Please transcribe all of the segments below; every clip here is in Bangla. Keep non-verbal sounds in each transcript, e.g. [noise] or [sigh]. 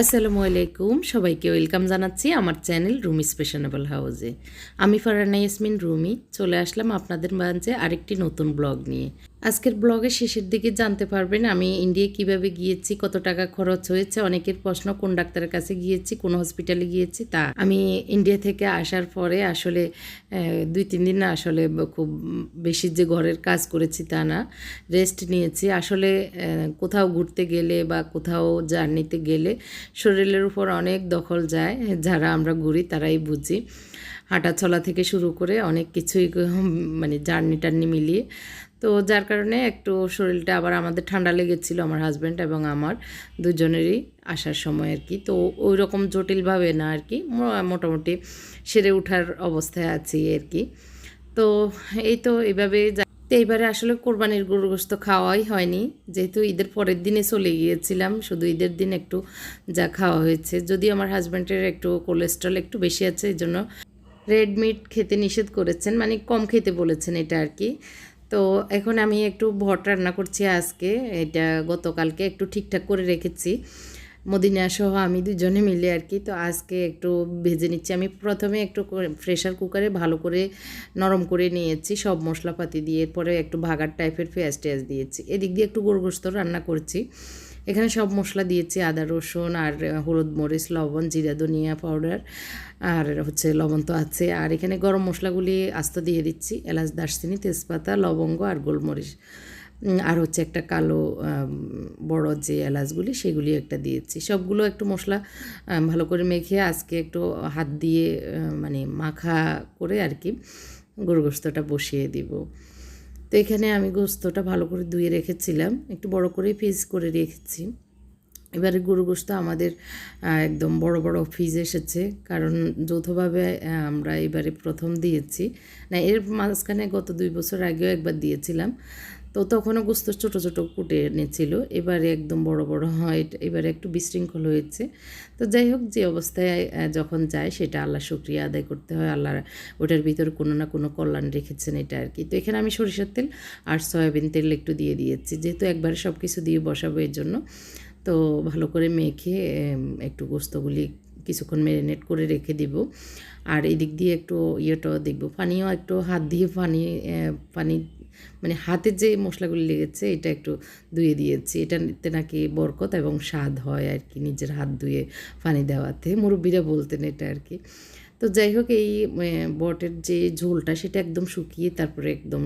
আসসালামু আলাইকুম। সবাইকে ওয়েলকাম জানাচ্ছি আমার চ্যানেল রুমি স্পেশনেবল হাউজে আমি ফারানা ইয়াসমিন, রুমি। চলে আসলাম আপনাদের মাঝে আরেকটি নতুন ব্লগ নিয়ে। আজকের ব্লগের শেষের দিকে জানতে পারবেন, আমি ইন্ডিয়া কীভাবে গিয়েছি, কত টাকা খরচ হয়েছে, অনেকের প্রশ্ন, কোন ডাক্তারের কাছে গিয়েছি, কোন হসপিটালে গিয়েছি, তা আমি ইন্ডিয়া থেকে আসার পরে আসলে দুই, তিন দিন আসলে খুব বেশি যে ঘরের কাজ করেছি তা না রেস্ট নিয়েছি। আসলে কোথাও ঘুরতে গেলে বা কোথাও জার্নিতে গেলে শরীরের উপর অনেক দখল যায়, যারা আমরা ঘুরি তারাই বুঝি। হাঁটা চলা থেকে শুরু করে অনেক কিছুই মানে জার্নি টার্নি মিলিয়ে তো যার কারণে একটু শরীরটা আবার আমাদের ঠান্ডা লেগেছিল, আমার হাজব্যান্ড এবং আমার দুজনেরই আসার সময় আর কি। তো ওই রকম জটিলভাবে না আর কি মোটামুটি সেরে ওঠার অবস্থায় আছি আর কি। তো এই তো এইভাবে তো এইবারে আসলে কোরবানির গরু গোস্ত খাওয়াই হয়নি, যেহেতু ঈদের পরের দিনে চলে গিয়েছিলাম, শুধু ঈদের দিন একটু যা খাওয়া হয়েছে। যদি আমার হাজব্যান্ডের একটু কোলেস্ট্রল একটু বেশি আছে এই জন্য রেড মিট খেতে নিষেধ করেছেন মানে কম খেতে বলেছেন এটা আর কি। তো এখন আমি একটু ভট রান্না করছি আজকে। এটা গতকালকে একটু ঠিকঠাক করে রেখেছি। মদিনা সহ আমি দুজনে মিলে আর কি। তো আজকে একটু ভেজে নিচ্ছি। আমি প্রথমে একটু প্রেশার কুকারে ভালো করে নরম করে নিয়েছি সব মশলাপাতি দিয়ে। এরপরে একটু ভাগার টাইপের পেঁয়াজ টেয়াজ দিয়েছি। এদিক দিয়ে একটু গোরগোস্ত রান্না করছি। এখানে সব মশলা দিয়েছি, আদা, রসুন আর হলুদ মরিচ, লবণ, জিরা, ধনিয়া পাউডার আর হচ্ছে লবণ তো আছে। আর এখানে গরম মশলাগুলি আস্ত দিয়ে দিচ্ছি, এলাচ, দারচিনি, তেজপাতা, লবঙ্গ আর গোলমরিচ। আর হচ্ছে একটা কালো বড় যে এলাচগুলি সেগুলি একটা দিয়েছি। সবগুলো একটু মশলা ভালো করে মেখে আজকে একটু হাত দিয়ে মানে মাখা করে আর কি গরু গোস্তটা বসিয়ে দিব। তো এখানে আমি গোস্তটা ভালো করে ধুয়ে রেখেছিলাম। একটু বড় করে ফিজ করে রেখেছি। এবারে গরু গোস্ত আমাদের একদম বড় বড় ফিজ এসেছে। কারণ যৌথভাবে আমরা এবারে প্রথম দিয়েছি। না, এর মাঝখানে গত দুই বছর আগেও একবার দিয়েছিলাম। তো তখনও গোস্ত ছোটো ছোটো কুটে এনেছিল এবারে একদম বড় বড় হয়। এবারে একটু বিশৃঙ্খল হয়েছে। তো যাই হোক, যে অবস্থায় যখন যায়, সেটা আল্লাহ শুক্রিয়া আদায় করতে হয়। আল্লাহ ওটার ভিতর কোনো না কোনো কল্যাণ রেখেছেন এটা আর কি। তো এখানে আমি সরিষার তেল আর সয়াবিন তেল একটু দিয়ে দিয়েছি। যেহেতু একবারে সব কিছু দিয়ে বসাবো এর জন্য, তো ভালো করে মেখে একটু গোস্তগুলি কিছুক্ষণ ম্যারিনেট করে রেখে দিব। আর এদিক দিয়ে একটু ইয়েটাও দেখব। পানিও একটু হাত দিয়ে পানি পানি মানে হাতে যে মশলাগুলি লেগেছে, এটা একটু ধুয়ে দিয়েছি। এটাতে নাকি বরকত এবং স্বাদ হয় আর কি নিজের হাত ধুয়ে পানি দেওয়াতে। মুরব্বীরা বলতেন এটা আর কি তো যাই হোক, এই বটের যে ঝোলটা সেটা একদম শুকিয়ে তারপরে একদম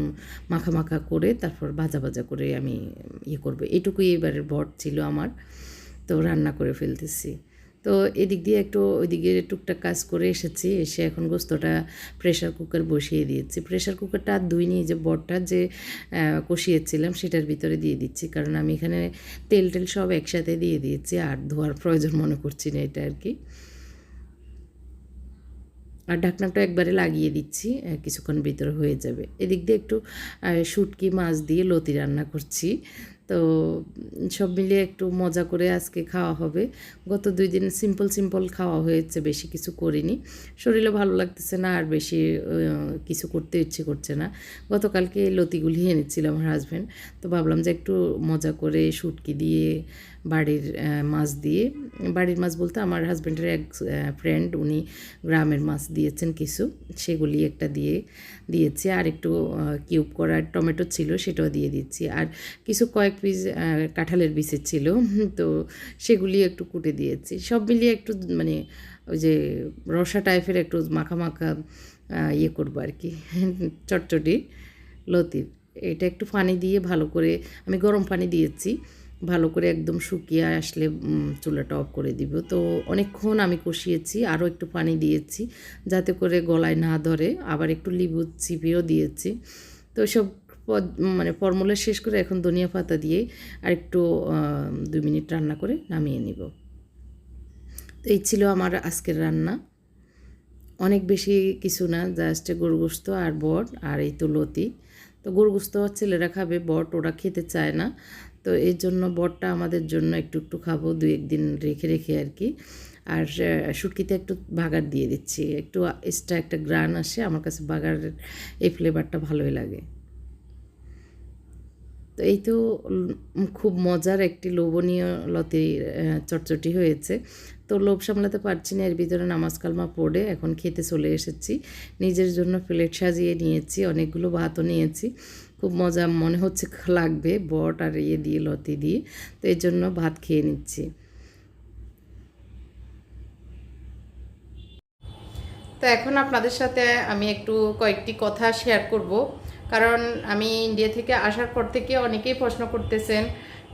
মাখা মাখা করে তারপর ভাজা ভাজা করে আমি ইয়ে করব। এটুকুই এবারের বট ছিল আমার। তো রান্না করে ফেলতেছি। তো এদিক দিয়ে একটু, ওইদিকে টুকটাক কাজ করে এসেছি। এসে এখন গোস্তটা প্রেশার কুকার বসিয়ে দিয়েছি। প্রেশার কুকারটা আর দুই নিয়ে যে বটটা যে কষিয়েছিলাম সেটার ভিতরে দিয়ে দিচ্ছি। কারণ আমি এখানে তেল টেল সব একসাথে দিয়ে দিয়েছি। আর ধোয়ার প্রয়োজন মনে করছি না এটা আর কি আর ঢাকনাটা একবারে লাগিয়ে দিচ্ছি কিছুক্ষণ ভিতরে হয়ে যাবে। এদিক দিয়ে একটু শুটকি মাছ দিয়ে লতি রান্না করছি। তো সব মিলিয়ে একটু মজা করে আজকে খাওয়া হবে। গত দুই দিন সিম্পল সিম্পল খাওয়া হয়েছে, বেশি কিছু করিনি। শরীরে ভালো লাগতেছে না, আর বেশি কিছু করতে ইচ্ছে করছে না। গতকালকে লতিগুলি এনেছিল আমার হাজব্যান্ড তো ভাবলাম যে একটু মজা করে সুটকি দিয়ে বাড়ির মাছ দিয়ে। বাড়ির মাছ বলতে আমার হাজব্যান্ডের এক ফ্রেন্ড উনি গ্রামের মাছ দিয়েছেন কিছু। সেগুলি একটা দিয়ে, দিয়েছি। আর একটু কিউব করা টমেটো ছিল, সেটাও দিয়ে দিচ্ছি। আর কিছু কয়েক পিস কাঁঠালের বিচের ছিল তো সেগুলি একটু কুটে দিয়েছি। সব মিলিয়ে একটু মানে ওই যে রসা টাইপের একটু মাখা মাখা ইয়ে করব আর কি, [laughs] চটচটি লতির এটা একটু পানি দিয়ে ভালো করে, আমি গরম পানি দিয়েছি। ভালো করে একদম শুকিয়ে আসলে চুলাটা অফ করে দিব। তো অনেকক্ষণ আমি কষিয়েছি, আরও একটু পানি দিয়েছি যাতে করে গলায় না ধরে। আবার একটু লেবু চিপিয়েও দিয়েছি। তো সব মানে ফর্মুলা শেষ করে এখন ধনিয়া পাতা দিয়ে আর একটু দুই মিনিট রান্না করে নামিয়ে নিব। তো এই ছিল আমার আজকের রান্না। অনেক বেশি কিছু না, জাস্ট গরু গোস্ত আর বট আর এই তো লতি। তো গরু গোস্ত ছেলেরা খাবে, বট ওরা খেতে চায় না। তো এই জন্য বটটা আমাদের জন্য একটু একটু খাব দু একদিন রেখে রেখে আর কি। আর শুটকিতে একটু বাগার দিয়ে দিচ্ছি। একটু এক্সট্রা একটা গ্রান আসে, আমার কাছে বাগারের এই ফ্লেভারটা ভালোই লাগে। তো এই তো খুব মজার একটি লোভনীয় লতি চটচটি হয়েছে। তো লোভ সামলাতে পারছি না, এর ভিতরে নামাজ কালমা পড়ে এখন খেতে চলে এসেছি। নিজের জন্য প্লেট সাজিয়ে নিয়েছি, অনেকগুলো ভাতও নিয়েছি। খুব মজা মনে হচ্ছে লাগবে বট আর ইয়ে দিয়ে, লতি দিয়ে। তো এই জন্য ভাত খেয়ে নিচ্ছি। তো এখন আপনাদের সাথে আমি একটু কয়েকটি কথা শেয়ার করব। কারণ আমি ইন্ডিয়া থেকে আসার পর থেকে অনেকেই প্রশ্ন করতেছেন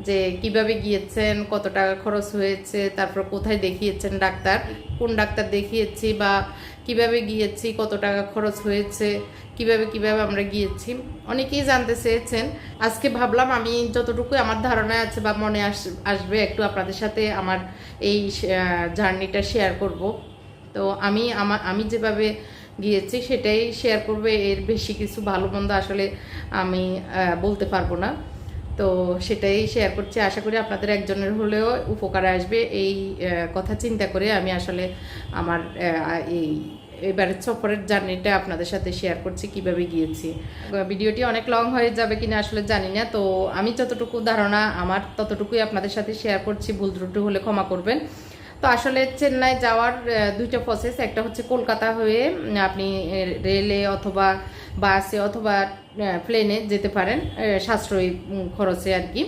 যে, কীভাবে গিয়েছেন, কত টাকা খরচ হয়েছে, তারপর কোথায় দেখিয়েছেন ডাক্তার, কোন ডাক্তার দেখিয়েছি বা কীভাবে গিয়েছি, কত টাকা খরচ হয়েছে, কীভাবে কীভাবে আমরা গিয়েছি, অনেকেই জানতে চেয়েছেন। আজকে ভাবলাম আমি যতটুকু আমার ধারণা আছে বা মনে আস, আসবে একটু আপনাদের সাথে আমার এই জার্নিটা শেয়ার করব। তো আমি আমার আমি যেভাবে গিয়েছি সেটাই শেয়ার করবে, এর বেশি কিছু ভালো মন্দ আসলে আমি বলতে পারব না। তো সেটাই শেয়ার করছি। আশা করি আপনাদের একজনের হলেও উপকার আসবে। এই কথা চিন্তা করে আমি আসলে আমার এই এবারের সফরের জার্নিটা আপনাদের সাথে শেয়ার করছি, কীভাবে গিয়েছি। ভিডিওটি অনেক লং হয়ে যাবে কিনা আসলে জানি না। তো আমি যতটুকু ধারণা, আমার ততটুকুই আপনাদের সাথে শেয়ার করছি। ভুল ত্রুটি হলে ক্ষমা করবেন। তো আসলে চেন্নাই যাওয়ার দুইটা প্রসেস একটা হচ্ছে কলকাতা হয়ে আপনি রেলে অথবা বাসে অথবা প্লেনে যেতে পারেন সাশ্রয়ী খরচে আর কি।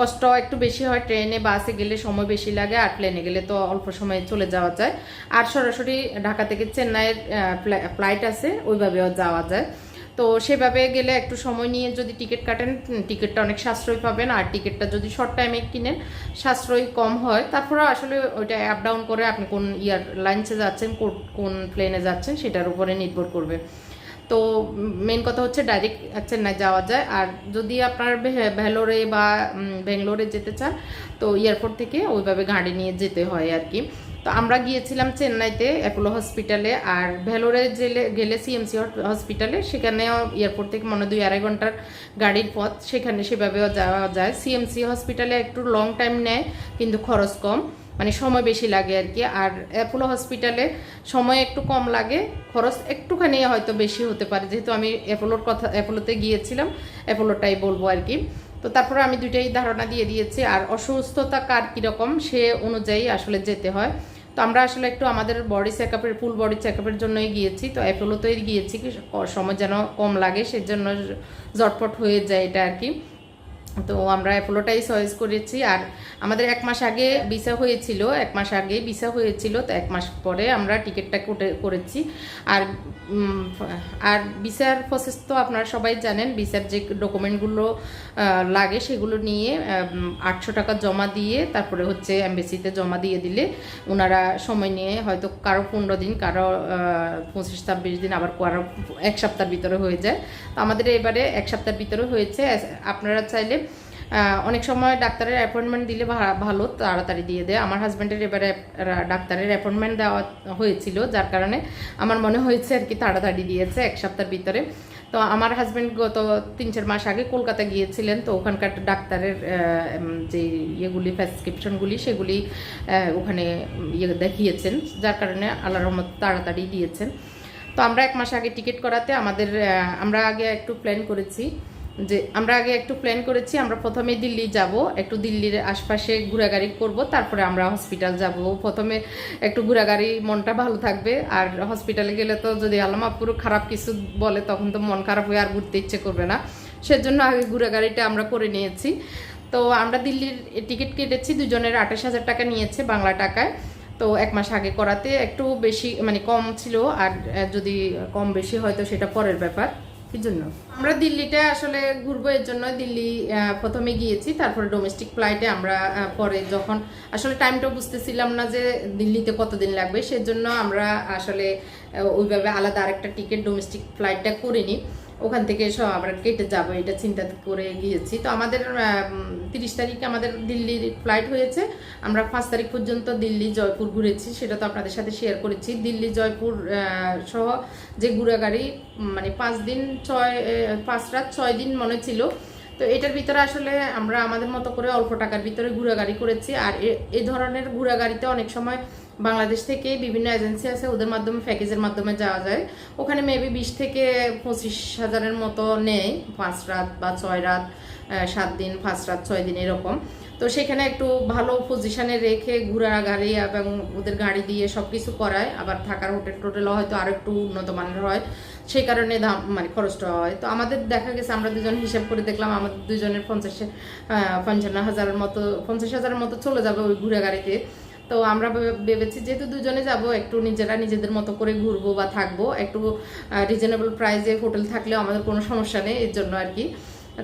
কষ্ট একটু বেশি হয়, ট্রেনে, বাসে গেলে সময় বেশি লাগে, আর প্লেনে গেলে তো অল্প সময়ে চলে যাওয়া যায়। আর সরাসরি ঢাকা থেকে চেন্নাইয়ের ফ্লাইট আছে, ওইভাবেও যাওয়া যায়। তো সেভাবে গেলে একটু সময় নিয়ে যদি টিকিট কাটেন টিকিটটা অনেক সাশ্রয় পাবেন। আর টিকিটটা যদি শর্ট টাইমে কিনেন সাশ্রয় কম হয়। তারপরে আসলে ওইটা অ্যাপ ডাউন করে আপনি কোন ইয়ার লাইন্সে যাচ্ছেন কোন- প্লেনে যাচ্ছেন সেটার উপরে নির্ভর করবে। তো মেন কথা হচ্ছে ডাইরেক্ট চেন্নাই যাওয়া যায়। আর যদি আপনার ভেলোরে বা উম, ব্যাঙ্গালোরে যেতে চান তো এয়ারপোর্ট থেকে ওইভাবে গাড়ি নিয়ে যেতে হয় আর কি। তো আমরা গিয়েছিলাম চেন্নাইতে অ্যাপোলো হসপিটালে আর ভেলোরে জেলে, গেলে সিএমসি হসপিটালে সেখানেও এয়ারপোর্ট থেকে মনে দুই আড়াই ঘণ্টার গাড়ির পথ, সেখানে সেভাবেও যাওয়া যায়। সিএমসি হসপিটালে একটু লং টাইম নেয়, কিন্তু খরচ কম মানে সময় বেশি লাগে আর কি। আর অ্যাপোলো হসপিটালে সময় একটু কম লাগে, খরচ একটুখানি হয়তো বেশি হতে পারে। যেহেতু আমি অ্যাপোলোর কথা অ্যাপোলোতে গিয়েছিলাম অ্যাপোলোটাই বলব আর কি। তো তারপরে আমি দুইটাই ধারণা দিয়ে দিয়েছি, আর অসুস্থতা কার কীরকম সে অনুযায়ী আসলে যেতে হয়। তো আমরা আসলে একটু আমাদের বডি চেক আপের ফুল বডি চেক আপের জন্যই গিয়েছি। তো অ্যাপোলোতেই গিয়েছি কি সময় যেন কম লাগে, সেজন্য জটপট হয়ে যায় এটা আর কি। তো আমরা অ্যাপোলোটাই চয়েস করেছি আর আমাদের এক মাস আগে ভিসা হয়েছিল, এক মাস আগে ভিসা হয়েছিল, তো এক মাস পরে আমরা টিকিটটা কোটে করেছি। আর আর ভিসার প্রসেস তো আপনারা সবাই জানেন ভিসার যে ডকুমেন্টগুলো লাগে সেগুলো নিয়ে আটশো টাকা জমা দিয়ে, তারপরে হচ্ছে এমবেসিতে জমা দিয়ে দিলে ওনারা সময় নিয়ে হয়তো কারও পনেরো দিন, কারও পঁচিশ, ছাব্বিশ দিন, আবার কারও এক সপ্তাহের ভিতরে হয়ে যায়। তো আমাদের এবারে এক সপ্তাহের ভিতরে হয়েছে। আপনারা চাইলে অনেক সময় ডাক্তারের অ্যাপয়েন্টমেন্ট দিলে ভালো, তাড়াতাড়ি দিয়ে দেয়। আমার হাজব্যান্ডের এবারে ডাক্তারের অ্যাপয়েন্টমেন্ট দেওয়া হয়েছিল, যার কারণে আমার মনে হয়েছে আর কি তাড়াতাড়ি দিয়েছে এক সপ্তাহের ভিতরে। তো আমার হাজব্যান্ড গত তিন চার মাস আগে কলকাতা গিয়েছিলেন, তো ওখানকার ডাক্তারের যে ইয়েগুলি প্রেসক্রিপশনগুলি সেগুলি ওখানে ইয়ে দেখিয়েছেন, যার কারণে আল্লাহ রহমত তাড়াতাড়ি দিয়েছেন। তো আমরা এক মাস আগে টিকিট করাতে আমাদের আমরা আগে একটু প্ল্যান করেছি। যে আমরা আগে একটু প্ল্যান করেছি, আমরা প্রথমে দিল্লি যাব, একটু দিল্লির আশপাশে ঘোরাঘুরি করব, তারপরে আমরা হসপিটাল যাব। প্রথমে একটু ঘোরাঘুরি, মনটা ভালো থাকবে। আর হসপিটালে গেলে তো যদি আলামা পুরো খারাপ কিছু বলে তখন তো মন খারাপ হয়ে আর ঘুরতে ইচ্ছে করবে না। সেজন্য আগে ঘোরাঘুরিটা আমরা করে নিয়েছি। তো আমরা দিল্লির টিকিট কেটেছি, দুজনের আঠাশ হাজার টাকা নিয়েছে বাংলা টাকায়। তো এক মাস আগে করাতে একটু বেশি মানে কম ছিল। আর যদি কম বেশি হয়তো সেটা পরের ব্যাপার। কি জন্য। আমরা দিল্লিতে আসলে ঘুরবো এর জন্য। দিল্লি প্রথমে গিয়েছি, তারপরে ডোমেস্টিক ফ্লাইটে আমরা পরে যখন আসলে টাইমটা বুঝতেছিলাম না যে দিল্লিতে কতদিন লাগবে, সেজন্য আমরা আসলে ওইভাবে আলাদা আরেকটা টিকিট ডোমেস্টিক ফ্লাইটটা করিনি ওখান থেকে সব আমরা কেটে যাব, এটা চিন্তা করে গিয়েছি। তো আমাদের তিরিশ তারিখে আমাদের দিল্লির ফ্লাইট হয়েছে। আমরা পাঁচ তারিখ পর্যন্ত দিল্লি জয়পুর ঘুরেছি, সেটা তো আপনাদের সাথে শেয়ার করেছি। দিল্লি, জয়পুর সহ যে ঘোরাগাড়ি মানে পাঁচ দিন ছয় পাঁচ রাত ছয় দিন মনে ছিল। তো এটার ভিতরে আসলে আমরা আমাদের মতো করে অল্প টাকার ভিতরে ঘোরাগাড়ি করেছি। আর এ- ধরনের ঘোরাগাড়িতে অনেক সময় বাংলাদেশ থেকে বিভিন্ন এজেন্সি আছে, ওদের মাধ্যমে, প্যাকেজের মাধ্যমে যাওয়া যায়। ওখানে মেবি বিশ থেকে পঁচিশ হাজারের মতো নেয় পাঁচ রাত বা ছয় রাত সাত দিন, পাঁচ রাত, ছয় দিন এরকম। তো সেখানে একটু ভালো পজিশনে রেখে ঘোরা গাড়ি এবং ওদের গাড়ি দিয়ে সব কিছু করায়, আবার থাকার হোটেল টোটেলও হয়তো আরও একটু উন্নত মানের হয়। সেই কারণে দাম মানে খরচটা হয়। তো আমাদের দেখা গেছে, আমরা দুজন হিসাব করে দেখলাম, আমাদের দুজনের পঞ্চাশ পঞ্চান্ন হাজারের মতো, পঞ্চাশ হাজারের মতো চলে যাবে ওই ঘুরে গাড়িতে। তো আমরা ভেবে- ভেবেছি যেহেতু দুজনে যাব, একটু নিজেরা নিজেদের মতো করে ঘুরবো বা থাকব, একটু রিজনেবল প্রাইসে হোটেল থাকলেও আমাদের কোনো সমস্যা নেই এর জন্য আর কি।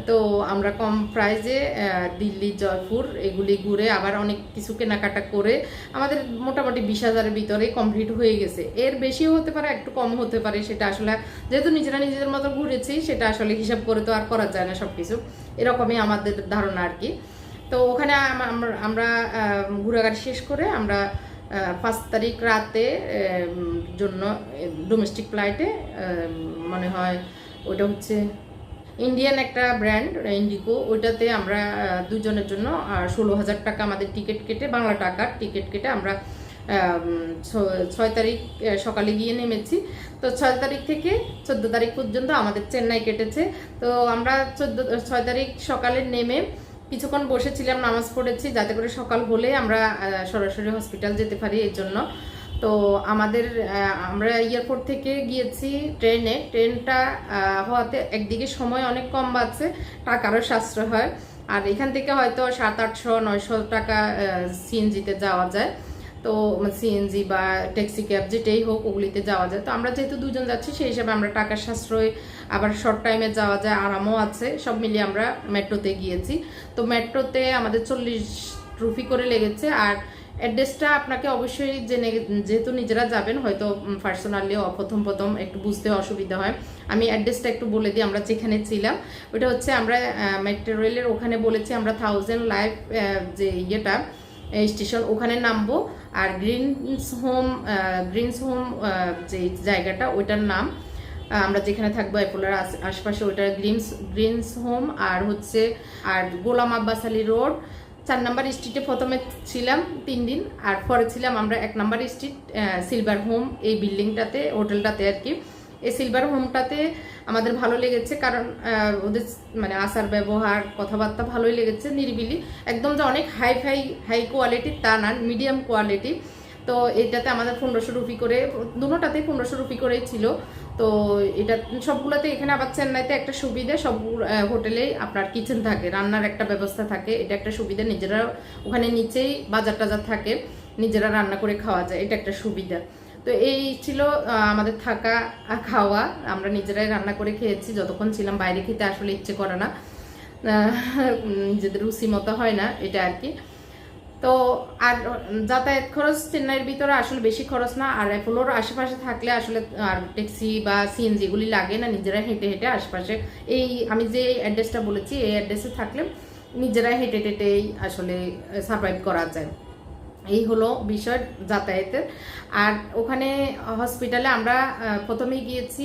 তো আমরা কম প্রাইজে দিল্লি, জয়পুর এগুলি ঘুরে আবার অনেক কিছু কেনাকাটা করে আমাদের মোটামুটি বিশ হাজারের ভিতরে কমপ্লিট হয়ে গেছে। এর বেশিও হতে পারে, একটু কম হতে পারে, সেটা আসলে যেহেতু নিজেরা নিজেদের মতো ঘুরেছি, সেটা আসলে হিসাব করে তো আর করা যায় না সব কিছু এরকমই আমাদের ধারণা আর কি। তো ওখানে আমরা- ঘোরাঘাট শেষ করে আমরা পাঁচ তারিখ রাতে জন্য ডোমেস্টিক ফ্লাইটে মনে হয় ওটা হচ্ছে ইন্ডিয়ান একটা ব্র্যান্ড ইন্ডিগো ওইটাতে আমরা দুজনের জন্য, আর ষোলো হাজার টাকা আমাদের টিকিট কেটে, বাংলা টাকার টিকিট কেটে আমরা ছয় তারিখ সকালে গিয়ে নেমেছি। তো ছয় তারিখ থেকে চোদ্দ তারিখ পর্যন্ত আমাদের চেন্নাই কেটেছে। তো আমরা চোদ্দ, ছয় তারিখ সকালে নেমে কিছুক্ষণ বসেছিলাম, নামাজ পড়েছি, যাতে করে সকাল হলে আমরা সরাসরি হসপিটাল যেতে পারি এর জন্য। তো আমাদের আমরা এয়ারপোর্ট থেকে গিয়েছি ট্রেনে। ট্রেনটা হওয়াতে একদিকে সময় অনেক কম বাড়ছে টাকারও সাশ্রয় হয়। আর এখান থেকে হয়তো সাত, আটশো, নয়শো টাকা সিএনজিতে যাওয়া যায়। তো সিএনজি বা ট্যাক্সি ক্যাব যেটাই হোক, ওগুলিতে যাওয়া যায়। তো আমরা যেহেতু দুজন যাচ্ছি, সেই হিসাবে আমরা টাকার সাশ্রয় আবার শর্ট টাইমে যাওয়া যায়, আরামও আছে, সব মিলিয়ে আমরা মেট্রোতে গিয়েছি। তো মেট্রোতে আমাদের চল্লিশ রুপি করে লেগেছে, আর অ্যাড্রেসটা আপনাকে অবশ্যই জেনে, যেহেতু নিজেরা যাবেন, হয়তো পার্সোনালি প্রথম প্রথম একটু বুঝতে অসুবিধা হয়। আমি অ্যাড্রেসটা একটু বলে দিই, আমরা যেখানে ছিলাম ওটা হচ্ছে আমরা মেট্রো রেলের ওখানে বলেছি আমরা থাউজেন্ড লাইফ যে ইয়েটা স্টেশন ওখানে নামবো। আর গ্রিনস হোম গ্রিনস হোম যে জায়গাটা, ওইটার নাম আমরা যেখানে থাকব অ্যাপোলোর আশ- আশপাশে ওইটা গ্রিনস গ্রিনস হোম আর হচ্ছে, আর গোলাম আব্বাস আলী রোড। চার নাম্বার স্ট্রিটে প্রথমে ছিলাম তিন দিন, আর পরে ছিলাম আমরা এক নাম্বার স্ট্রিট সিলভার হোম এই বিল্ডিংটাতে হোটেলটাতে আর কি। এই সিলভার হোমটাতে আমাদের ভালো লেগেছে কারণ ওদের মানে আসার ব্যবহার, কথাবার্তা ভালোই লেগেছে নিরিবিলি। একদম যে অনেক হাই ফাই হাই কোয়ালিটি তা না মিডিয়াম কোয়ালিটি তো এটাতে আমাদের পনেরোশো রুপি করে দুটোটাতে পনেরোশো রুপি করেই ছিল। তো এটা সবগুলোতে এখানে আবার চেন্নাইতে একটা সুবিধা, সব হোটেলেই আপনার কিচেন থাকে, রান্নার একটা ব্যবস্থা থাকে। এটা একটা সুবিধা, নিজেরা ওখানে নিচেই বাজার টাজার থাকে, নিজেরা রান্না করে খাওয়া যায়, এটা একটা সুবিধা। তো এই ছিল আমাদের থাকা, খাওয়া, আমরা নিজেরাই রান্না করে খেয়েছি, যতক্ষণ ছিলাম বাইরে খেতে আসলে ইচ্ছে করে না। নিজেদের রুচি মতো হয় না, এটা আর কি। তো আর যাতায়াত খরচ চেন্নাইয়ের ভিতরে আসলে বেশি খরচ না, আর অ্যাপোলোর আশেপাশে থাকলে আসলে, আর ট্যাক্সি বা সিএনজি এগুলি লাগে না, নিজেরা হেঁটে হেঁটে আশেপাশে। এই আমি যে অ্যাড্রেসটা বলেছি, এই অ্যাড্রেসে থাকলে নিজেরা হেঁটে হেঁটেই আসলে সার্ভাইভ করা যায়। এই হলো বিষয় যাতায়াতের। আর ওখানে হসপিটালে আমরা আহ, প্রথমেই গিয়েছি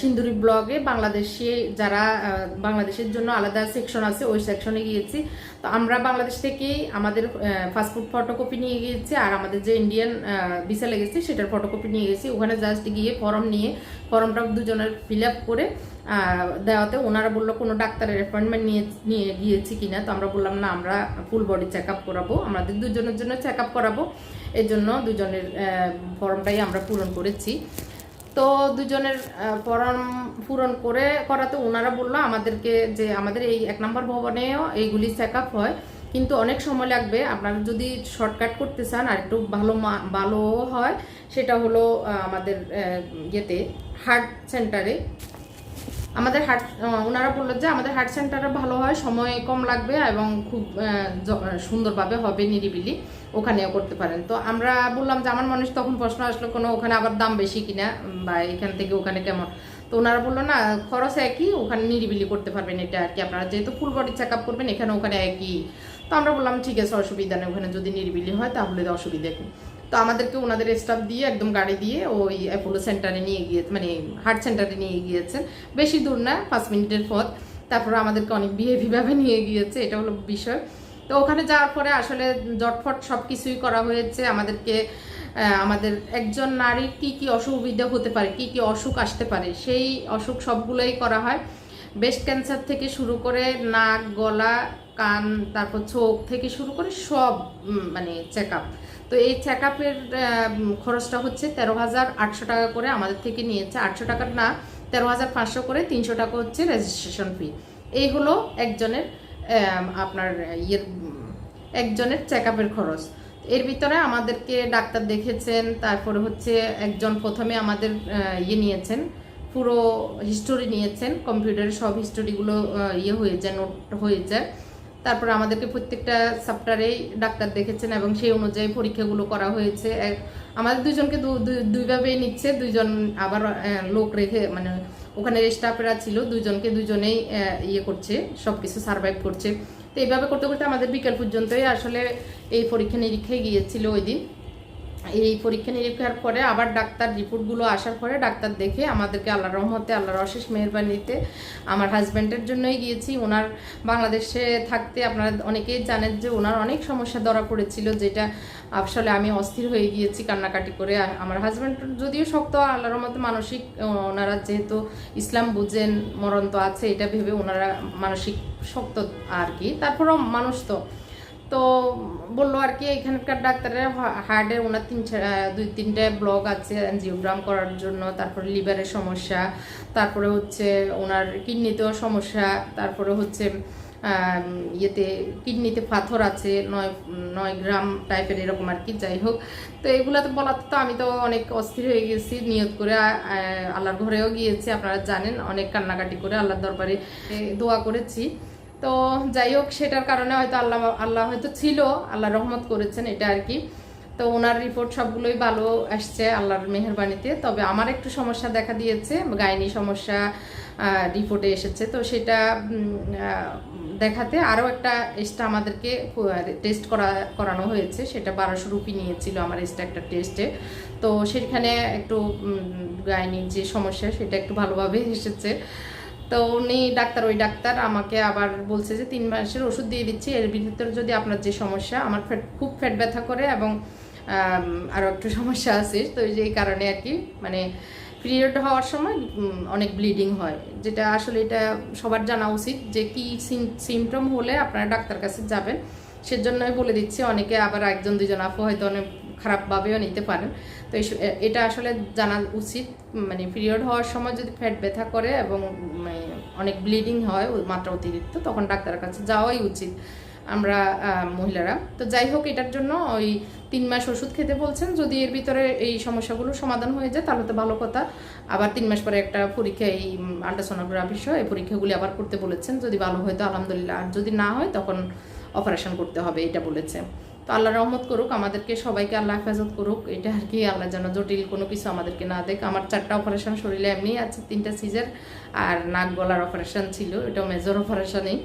সিন্দুরি ব্লগে বাংলাদেশে যারা বাংলাদেশের জন্য আলাদা সেকশন আছে ওই সেকশনে গিয়েছি। তো আমরা বাংলাদেশ থেকেই আমাদের পাসপোর্ট ফটোকপি নিয়ে গিয়েছি। আর আমাদের যে ইন্ডিয়ান ভিসা লেগেছে সেটার ফটোকপি নিয়ে গেছি। ওখানে জাস্ট গিয়ে ফর্ম নিয়ে ফর্মটা দুজনের ফিল আপ করে দেওয়াতে ওনারা বলল, কোনো ডাক্তারের অ্যাপয়েন্টমেন্ট নিয়ে নিয়ে গিয়েছি কিনা। তো আমরা বললাম, না, আমরা ফুল বডি চেক আপ করাবো। আমাদের দুজনের জন্য চেক আপ করাবো। এর জন্য দুজনের ফর্মটাই আমরা পূরণ করেছি। তো দুজনের ফর্ম পূরণ করে, করাতে ওনারা বলল, আমাদেরকে যে, আমাদের এই এক নম্বর ভবনেও এইগুলি চেক আপ হয়। কিন্তু অনেক সময় লাগবে, আপনারা যদি শর্টকাট করতে চান, আর একটু ভালো ভালো হয়, সেটা হলো আমাদের ইয়েতে হার্ট সেন্টারে আমাদের হার্ট ওনারা বলল যে আমাদের হার্ট সেন্টারে ভালো হয়, সময় কম লাগবে এবং খুব সুন্দরভাবে হবে নিরিবিলি, ওখানেও করতে পারেন। তো আমরা বললাম যে আমার মানুষ তখন প্রশ্ন আসলো, কোনো ওখানে আবার দাম বেশি কিনা বা এখান থেকে ওখানে কেমন? তো ওনারা বলল, না, খরচ একই, ওখানে নিরিবিলি করতে পারবেন এটা আর কি আপনারা যেহেতু ফুল বডি চেক আপ করবেন, এখানে ওখানে একই। তো আমরা বললাম, ঠিক আছে, অসুবিধা নেই, ওখানে যদি নিরিবিলি হয় তাহলে অসুবিধা নেই। তো আমাদেরকে ওনাদের স্টাফ দিয়ে একদম গাড়ি দিয়ে ওই অ্যাপোলো সেন্টারে নিয়ে গিয়ে মানে হার্ট সেন্টারে নিয়ে গিয়েছেন। বেশি দূর না, পাঁচ মিনিটের পথ। তারপরে আমাদেরকে অনেক বিহেভিভাবে নিয়ে গিয়েছে, এটা হলো বিষয়। তো ওখানে যাওয়ার পরে আসলে জটফট সব কিছুই করা হয়েছে। আমাদেরকে আমাদের একজন নারীর কি কি অসুবিধা হতে পারে, কি কি অসুখ আসতে পারে, সেই অসুখ সবগুলোই করা হয়। ব্রেস্ট ক্যান্সার থেকে শুরু করে নাক, গলা, কান, তারপর চোখ থেকে শুরু করে সব মানে চেক আপ তো এই চেক আপের খরচটা হচ্ছে তেরো হাজার আটশো টাকা করে আমাদের থেকে নিয়েছে। আটশো টাকার না, তেরো হাজার পাঁচশো করে তিনশো টাকা হচ্ছে রেজিস্ট্রেশন ফি এই হলো একজনের আপনার ইয়ের একজনের চেক আপের খরচ। এর ভিতরে আমাদেরকে ডাক্তার দেখেছেন, তারপরে হচ্ছে একজন প্রথমে আমাদের ইয়ে নিয়েছেন, পুরো হিস্টোরি নিয়েছেন কম্পিউটারে সব হিস্টোরিগুলো ইয়ে হয়ে যায় নোট হয়ে যায়। তারপরে আমাদেরকে প্রত্যেকটা সাপ্টারেই ডাক্তার দেখেছেন এবং সেই অনুযায়ী পরীক্ষাগুলো করা হয়েছে। আমাদের দুজনকে দুইভাবেই নিচ্ছে। দুইজন আবার লোক রেখে মানে ওখানে স্টাফেরা ছিল। দুজনকে দুজনেই ইয়ে করছে সব কিছু সার্ভাইভ করছে। তো এইভাবে করতে করতে আমাদের বিকেল পর্যন্তই আসলে এই পরীক্ষা নিরীক্ষায় গিয়েছিল ওই দিন। এই পরীক্ষা নিরীক্ষার পরে আবার ডাক্তার রিপোর্টগুলো আসার পরে ডাক্তার দেখে আমাদেরকে আল্লাহ রহমতে, আল্লাহর অশেষ মেহরবানিতে আমার হাজব্যান্ডের জন্যই গিয়েছি। ওনার বাংলাদেশে থাকতে আপনারা অনেকেই জানেন যে ওনার অনেক সমস্যা ধরা পড়েছিল, যেটা আসলে আমি অস্থির হয়ে গিয়েছি কান্নাকাটি করে। আমার হাজব্যান্ড যদিও শক্ত, আল্লাহর রহমতে মানসিক ওনারা যেহেতু ইসলাম বুঝেন, মরণ তো আছে, এটা ভেবে ওনারা মানসিক শক্ত আর কি, তারপরও মানুষ তো। তো বলল আর কি, এখানকার ডাক্তারের হার্টের ওনার তিন দুই তিনটে ব্লক আছে অ্যানজিওগ্রাম করার জন্য, তারপরে লিভারের সমস্যা, তারপরে হচ্ছে ওনার কিডনিতেও সমস্যা, তারপরে হচ্ছে ইয়েতে কিডনিতে পাথর আছে, নয় নয় গ্রাম টাইপের এরকম আর কি, যাই হোক। তো এগুলো তো বলাতে তো আমি তো অনেক অস্থির হয়ে গেছি, নিয়ত করে আল্লাহর ঘরেও গিয়েছি, আপনারা জানেন, অনেক কান্নাকাটি করে আল্লাহর দরবারে দোয়া করেছি। তো যাই হোক, সেটার কারণে হয়তো আল্লাহ আল্লাহ হয়তো ছিল, আল্লাহ রহমত করেছেন এটা আর কি। তো ওনার রিপোর্ট সবগুলোই ভালো আসছে আল্লাহর মেহরবানিতে। তবে আমার একটু সমস্যা দেখা দিয়েছে, গাইনি সমস্যা রিপোর্টে এসেছে। তো সেটা দেখাতে আরও একটা এক্সট্রা আমাদেরকে টেস্ট করা, করানো হয়েছে। সেটা বারোশো রুপি নিয়েছিল আমার এক্সট্রা একটা টেস্টে তো সেখানে একটু গাইনির যে সমস্যা, সেটা একটু ভালোভাবে এসেছে। তো উনি ডাক্তার, ওই ডাক্তার আমাকে আবার বলছে যে তিন মাসের ওষুধ দিয়ে দিচ্ছি, এর ভিতরে যদি আপনার যে সমস্যা, আমার ফ্যাট খুব ফ্যাট ব্যথা করে এবং আরও একটু সমস্যা আছে, তো এই কারণে আর কি মানে পিরিয়ড হওয়ার সময় অনেক ব্লিডিং হয়, যেটা আসলে এটা সবার জানা উচিত যে কি সিমটম হলে আপনারা ডাক্তার কাছে যাবেন। সেজন্যই বলে দিচ্ছি, অনেকে আবার একজন, দুজন আপু হয়তো অনেক খারাপভাবেও নিতে পারেন। তো এটা আসলে জানা উচিত। মানে পিরিয়ড হওয়ার সময় যদি ফ্যাট ব্যথা করে এবং মানে অনেক ব্লিডিং হয় মাত্রা অতিরিক্ত, তখন ডাক্তারের কাছে যাওয়াই উচিত আমরা মহিলারা। তো যাই হোক, এটার জন্য ওই তিন মাস ওষুধ খেতে বলছেন। যদি এর ভিতরে এই সমস্যাগুলো সমাধান হয়ে যায়, তাহলে তো ভালো কথা। আবার তিন মাস পরে একটা পরীক্ষা, এই আল্ট্রাসোনোগ্রাফি সহ এই পরীক্ষাগুলি আবার করতে বলেছেন। যদি ভালো হয় তো আলহামদুলিল্লাহ। আর যদি না হয়, তখন অপারেশন করতে হবে, এটা বলেছে। তো আল্লাহ রহমত করুক, আমাদেরকে সবাইকে আল্লাহ হেফাজত করুক। এটা আর কি, আল্লাহ যেন জটিল কোনো কিছু আমাদেরকে না দেখ আমার চারটা অপারেশন শরীরে এমনি আছে, তিনটা সিজার আর নাক গলার অপারেশন ছিল, এটাও মেজর অপারেশনই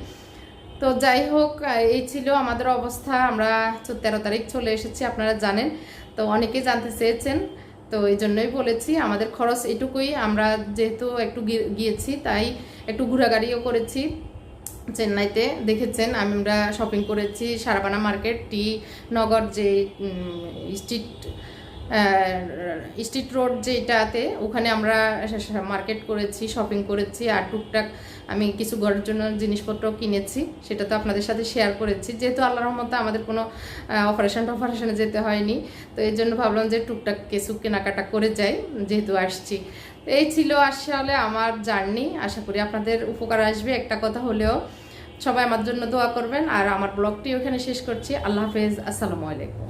তো যাই হোক এই ছিল আমাদের অবস্থা। আমরা তেরো তারিখ চলে এসেছি, আপনারা জানেন। তো অনেকেই জানতে চেয়েছেন, তো এই জন্যই বলেছি, আমাদের খরচ এটুকুই। আমরা যেহেতু একটু গিয়েছি, তাই একটু ঘোরাগাড়িও করেছি। চেন্নাইতে দেখেছেন আমরা শপিং করেছি সারাবানা মার্কেট টি, নগর যে স্ট্রিট স্ট্রিট রোড যেটাতে, ওখানে আমরা মার্কেট করেছি শপিং করেছি আর টুকটাক আমি কিছু ঘরের জন্য জিনিসপত্র কিনেছি, সেটা তো আপনাদের সাথে শেয়ার করেছি। যেহেতু আল্লাহ রহমতে আমাদের কোনো অপারেশন টপারেশনে যেতে হয়নি, তো এই জন্য ভাবলাম যে টুকটাক কিছু কেনাকাটা করে যাই, যেহেতু আসছি। এই ছিল আসলে আমার জার্নি। আশা করি আপনাদের উপকার আসবে। একটা কথা হলেও সবাই আমার জন্য দোয়া করবেন। আর আমার ব্লগটি ওখানে শেষ করছি। আল্লাহ হাফেজ। আসসালামু আলাইকুম।